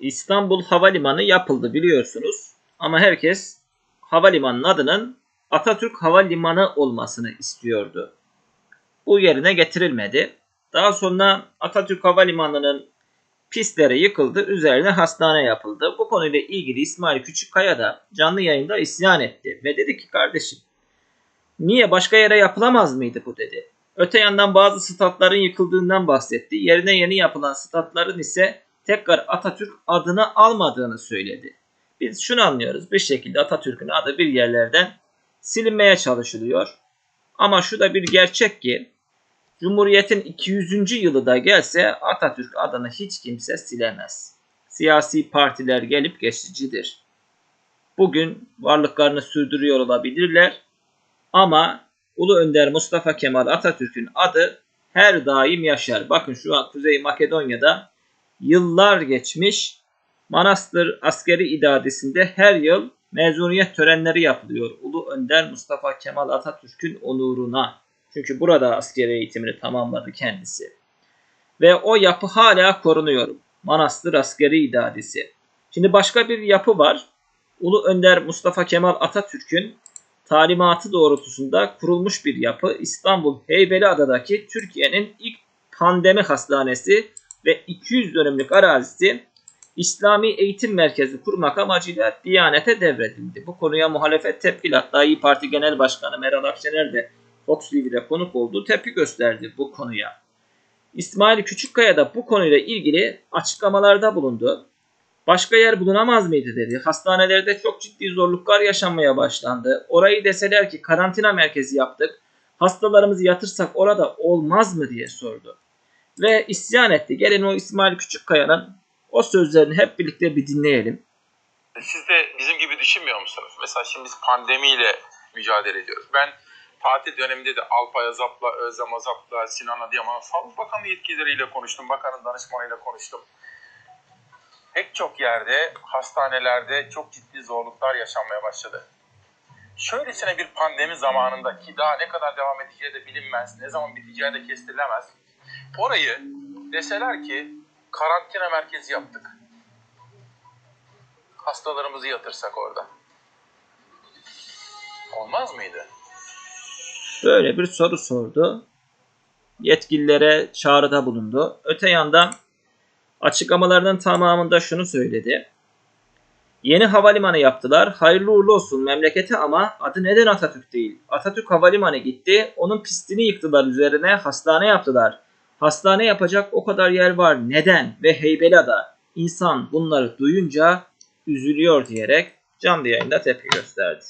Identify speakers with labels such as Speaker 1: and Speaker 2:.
Speaker 1: İstanbul Havalimanı yapıldı biliyorsunuz. Ama herkes havalimanının adının Atatürk Havalimanı olmasını istiyordu. Bu yerine getirilmedi. Daha sonra Atatürk Havalimanı'nın pistleri yıkıldı, üzerine hastane yapıldı. Bu konuyla ilgili İsmail Küçükkaya da canlı yayında isyan etti ve dedi ki kardeşim niye başka yere yapılamaz mıydı bu dedi. Öte yandan bazı statların yıkıldığından bahsetti. Yerine yeni yapılan statların ise tekrar Atatürk adını almadığını söyledi. Biz şunu anlıyoruz. Bir şekilde Atatürk'ün adı bir yerlerden silinmeye çalışılıyor. Ama şu da bir gerçek ki Cumhuriyet'in 200. yılı da gelse Atatürk adını hiç kimse silemez. Siyasi partiler gelip geçicidir. Bugün varlıklarını sürdürüyor olabilirler ama Ulu Önder Mustafa Kemal Atatürk'ün adı her daim yaşar. Bakın şu an Kuzey Makedonya'da yıllar geçmiş Manastır Askeri İdadesi'nde her yıl mezuniyet törenleri yapılıyor. Ulu Önder Mustafa Kemal Atatürk'ün onuruna. Çünkü burada askeri eğitimini tamamladı kendisi. Ve o yapı hala korunuyor. Manastır Askeri İdadesi. Şimdi başka bir yapı var. Ulu Önder Mustafa Kemal Atatürk'ün talimatı doğrultusunda kurulmuş bir yapı. İstanbul Heybeliada'daki Türkiye'nin ilk pandemi hastanesi ve 200 dönümlük arazisi İslami Eğitim Merkezi kurmak amacıyla Diyanet'e devredildi. Bu konuya muhalefet tepkili hatta İyi Parti Genel Başkanı Meral Akşener de Fox TV'de konuk olduğu tepki gösterdi bu konuya. İsmail Küçükkaya da bu konuyla ilgili açıklamalarda bulundu. Başka yer bulunamaz mıydı dedi. Hastanelerde çok ciddi zorluklar yaşanmaya başlandı. Orayı deseler ki karantina merkezi yaptık. Hastalarımızı yatırsak orada olmaz mı diye sordu. Ve isyan etti. Gelin o İsmail Küçükkaya'nın o sözlerini hep birlikte bir dinleyelim.
Speaker 2: Siz de bizim gibi düşünmüyor musunuz? Mesela şimdi biz pandemiyle mücadele ediyoruz. Ben tatil döneminde de Alpay Azap'la, Özlem Azap'la, Sinan Adıyaman'ın Sağlık Bakanı yetkilileriyle konuştum. Bakanın danışmanıyla konuştum. Pek çok yerde, hastanelerde çok ciddi zorluklar yaşanmaya başladı. Şöylesine bir pandemi zamanında ki daha ne kadar devam edeceği de bilinmez, ne zaman biteceği de kestirilemez. Orayı deseler ki karantina merkezi yaptık. Hastalarımızı yatırsak orada. Olmaz mıydı?
Speaker 1: Böyle bir soru sordu. Yetkililere çağrıda bulundu. Öte yandan açıklamalarının tamamında şunu söyledi. Yeni havalimanı yaptılar. Hayırlı uğurlu olsun memlekete ama adı neden Atatürk değil? Atatürk Havalimanı gitti. Onun pistini yıktılar üzerine hastane yaptılar. Hastane yapacak o kadar yer var. Neden? Ve Heybeliada. İnsan bunları duyunca üzülüyor diyerek canlı yayında tepki gösterdi.